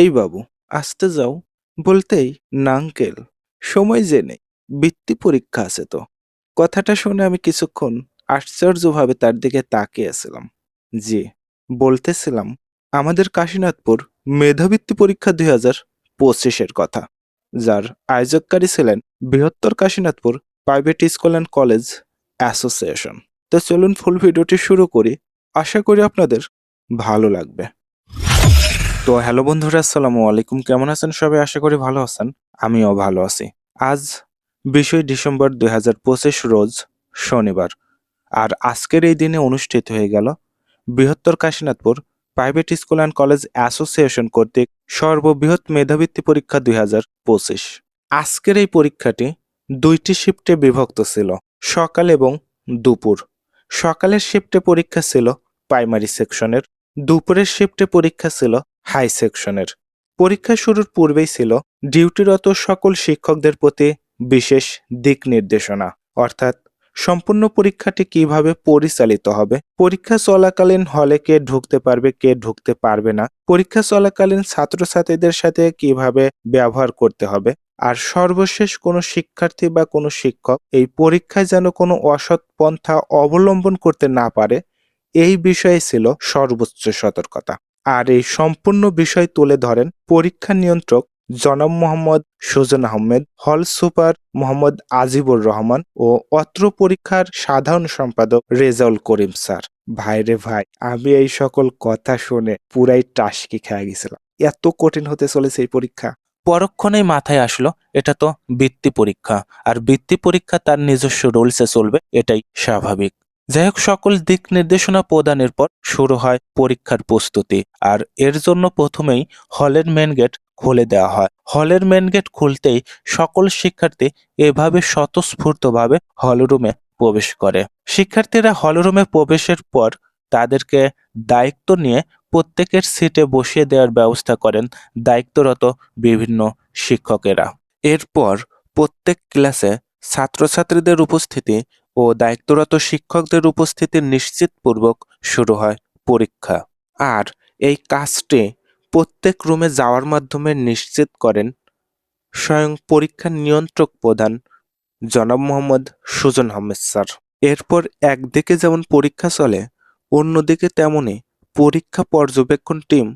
এই বাবু, আসতে যাও। বলতেই না, আঙ্কেল, সময় নেই, বৃত্তি পরীক্ষা আছে তো। কথাটা শুনে আমি কিছুক্ষণ আশ্চর্যভাবে তার দিকে তাকিয়েছিলাম জি, বলতেছিলাম, আমাদের কাশীনাথপুর মেধাবৃত্তি পরীক্ষা দুই হাজার পঁচিশের কথা, যার আয়োজককারী ছিলেন বৃহত্তর Kashinathpur private school and college association. তো চলুন ফুল ভিডিওটি শুরু করি। আশা করি আপনাদের ভালো লাগবে। তো হ্যালো বন্ধুরা, আসসালামু আলাইকুম। কেমন আছেন সবাই? আশা করি ভালো আছেন। আমিও ভালো আছি। আজ বিশই ডিসেম্বর দুই হাজার পঁচিশ রোজ শনিবার। আর আজকের এই দিনে অনুষ্ঠিত হয়ে গেল বৃহত্তর Kashinathpur private school and college association কর্তৃক সর্ববৃহৎ মেধাবৃত্তি পরীক্ষা দুই হাজার পঁচিশ। আজকের এই পরীক্ষাটি দুইটি শিফটে বিভক্ত ছিল, সকাল এবং দুপুর। সকালের শিফটে পরীক্ষা ছিল প্রাইমারি সেকশনের, দুপুরের শিফটে পরীক্ষা ছিল হাই সেকশনের। পরীক্ষা শুরুর পূর্বেই ছিল ডিউটিরত সকল শিক্ষকদের প্রতি বিশেষ দিক নির্দেশনা। অর্থাৎ সম্পূর্ণ পরীক্ষাটি কীভাবে পরিচালিত হবে, পরীক্ষা চলাকালীন হলে কে ঢুকতে পারবে, কে ঢুকতে পারবে না, পরীক্ষা চলাকালীন ছাত্রছাত্রীদের সাথে কীভাবে ব্যবহার করতে হবে, আর সর্বশেষ কোনো শিক্ষার্থী বা কোনো শিক্ষক এই পরীক্ষায় যেন কোনো অসৎ পন্থা অবলম্বন করতে না পারে, এই বিষয়ে ছিল সর্বোচ্চ সতর্কতা। আর এই সম্পূর্ণ বিষয় তুলে ধরেন পরীক্ষা নিয়ন্ত্রক জনাব মোহাম্মদ সুজন আহমেদ, হল সুপার মোহাম্মদ আজিবুর রহমান ও অত্র পরীক্ষার সাধারণ সম্পাদক রেজাউল করিম স্যার। ভাই রে ভাই, আমি এই সকল কথা শুনে পুরাই টাসকি খেয়ে গেছিলাম। এত কঠিন হতে চলেছে এই পরীক্ষা। পরক্ষণেই মাথায় আসলো, এটা তো বৃত্তি পরীক্ষা, আর বৃত্তি পরীক্ষা তার নিজস্ব রুলসে চলবে, এটাই স্বাভাবিক। যাই হোক সকল দিক নির্দেশনা প্রদানের পর শুরু হয় পরীক্ষার প্রস্তুতি, আর এর জন্য প্রথমেই হলের মেন গেট খুলে দেওয়া হয়। হলের মেন গেট খুলতেই সকল শিক্ষার্থী এভাবে স্বতঃস্ফূর্তভাবে হলরুমে প্রবেশ করে। শিক্ষার্থীরা হলরুমে প্রবেশের পর তাদেরকে দায়িত্ব নিয়ে প্রত্যেকের সিটে বসিয়ে দেওয়ার ব্যবস্থা করেন দায়িত্বরত বিভিন্ন শিক্ষকেরা। এরপর প্রত্যেক ক্লাসে ছাত্রছাত্রীদের উপস্থিতি ও দায়িত্বরত শিক্ষকদের উপস্থিতি নিশ্চিতপূর্বক শুরু হয় পরীক্ষা। আর এই কাজটি প্রত্যেক রুমে যাওয়ার মাধ্যমে নিশ্চিত করেন স্বয়ং পরীক্ষা নিয়ন্ত্রক প্রধান জনাব মোহাম্মদ সুজন আহমেদ স্যার। এরপর একদিকে যেমন পরীক্ষা চলে, অন্যদিকে তেমনি পরীক্ষা পর্যবেক্ষণ টিম,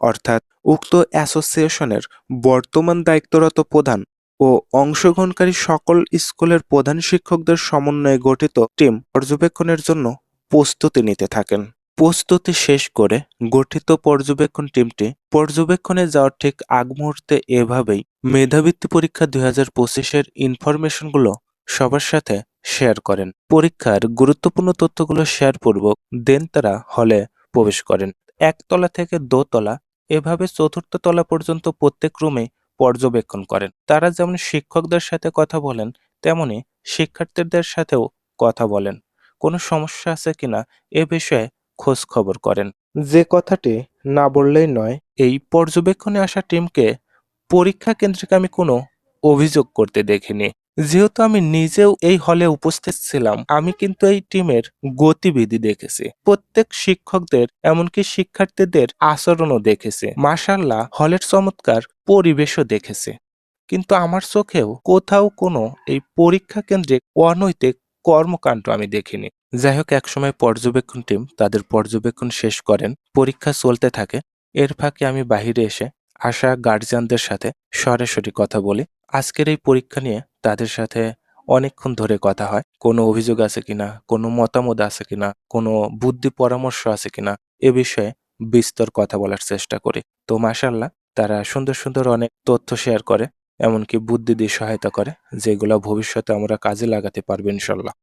অর্থাৎ উক্ত অ্যাসোসিয়েশনের বর্তমান দায়িত্বরত প্রধান ও অংশগ্রহণকারী সকল স্কুলের প্রধান শিক্ষকদের সমন্বয়ে গঠিত টিম পর্যবেক্ষণের জন্য প্রস্তুতি নিতে থাকেন। প্রস্তুতি শেষ করে গঠিত পর্যবেক্ষণ টিমটি পর্যবেক্ষণে যাওয়ার ঠিক আগ মুহূর্তে এভাবেই মেধাবৃত্তি পরীক্ষা দুই হাজার পঁচিশের ইনফরমেশনগুলো সবার সাথে শেয়ার করেন। পরীক্ষার গুরুত্বপূর্ণ তথ্যগুলো শেয়ার পূর্বক দেন তারা হলে প্রবেশ করেন। একতলা থেকে দোতলা, এভাবে চতুর্থ তলা পর্যন্ত প্রত্যেক রুমে পর্যবেক্ষণ করেন। তারা যেমন শিক্ষকদের সাথে কথা বলেন তেমনি শিক্ষার্থীদের সাথেও কথা বলেন। কোনো সমস্যা আছে কিনা এ বিষয়ে খোঁজ খবর করেন। যে কথাটি না বললেই নয়। এই পর্যবেক্ষণে আসা টিমকে পরীক্ষা কেন্দ্রিক আমি কোনো অভিযোগ করতে দেখিনি। যেহেতু আমি নিজেও এই হলে উপস্থিত ছিলাম, আমি কিন্তু এই টিমের গতিবিধি দেখেছি। প্রত্যেক শিক্ষকদের, এমনকি শিক্ষার্থীদের আচরণও দেখেছি। মাসাল্লাহ হলের চমৎকার পরিবেশও দেখেছে। কিন্তু আমার চোখেও কোথাও কোনো এই পরীক্ষা কেন্দ্রে অনৈতিক কর্মকাণ্ড আমি দেখিনি। যাই হোক, একসময় পর্যবেক্ষণ টিম তাদের পর্যবেক্ষণ শেষ করেন, পরীক্ষা চলতে থাকে, এর ফাঁকে আমি বাহিরে এসে আসা গার্জিয়ানদের সাথে সরাসরি কথা বলি। আজকের এই পরীক্ষা নিয়ে তাদের সাথে অনেকক্ষণ ধরে কথা হয়। কোনো অভিযোগ আছে কিনা? কোনো মতামত আছে কিনা? কোনো বুদ্ধি পরামর্শ আছে কিনা? এ বিষয়ে বিস্তর কথা বলার চেষ্টা করি। তো মাসাল্লাহ তারা সুন্দর সুন্দর অনেক তথ্য শেয়ার করে, এমনকি বুদ্ধি দিয়ে সহায়তা করে, যেগুলো ভবিষ্যতে আমরা কাজে লাগাতে পারব ইনশাল্লাহ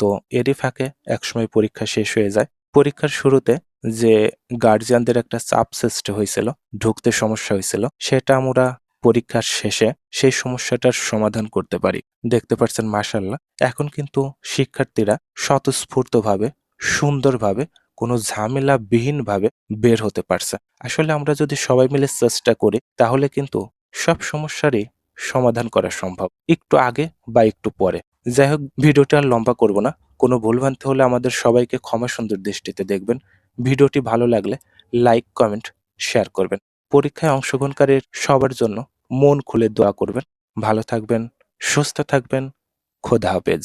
তো এরই ফাঁকে একসময় পরীক্ষা শেষ হয়ে যায়। পরীক্ষার শুরুতে যে গার্জিয়ানদের একটা চাপ সৃষ্টি হয়েছিল, ঢুকতে সমস্যা হয়েছিল, সেটা আমরা পরীক্ষার শেষে সেই সমস্যাটার সমাধান করতে পারি। দেখতে পাচ্ছেন মাসাল্লাহ এখন কিন্তু শিক্ষার্থীরা স্বতঃস্ফূর্তভাবে, সুন্দরভাবে, কোনো ঝামেলাবিহীনভাবে বের হতে পারছে। আসলে আমরা যদি সবাই মিলে চেষ্টা করি, তাহলে কিন্তু সব সমস্যারই সমাধান করা সম্ভব, একটু আগে বা একটু পরে। যাই হোক, ভিডিওটা আর লম্বা করব না। কোনো ভুলভ্রান্তি হলে আমাদের সবাইকে ক্ষমা সুন্দর দৃষ্টিতে দেখবেন। ভিডিওটি ভালো লাগলে লাইক, কমেন্ট, শেয়ার করবেন। পরীক্ষায় অংশগ্রহণকারীর সবার জন্য মন খুলে দোয়া করবেন। ভালো থাকবেন, সুস্থ থাকবেন। খোদা হাফেজ।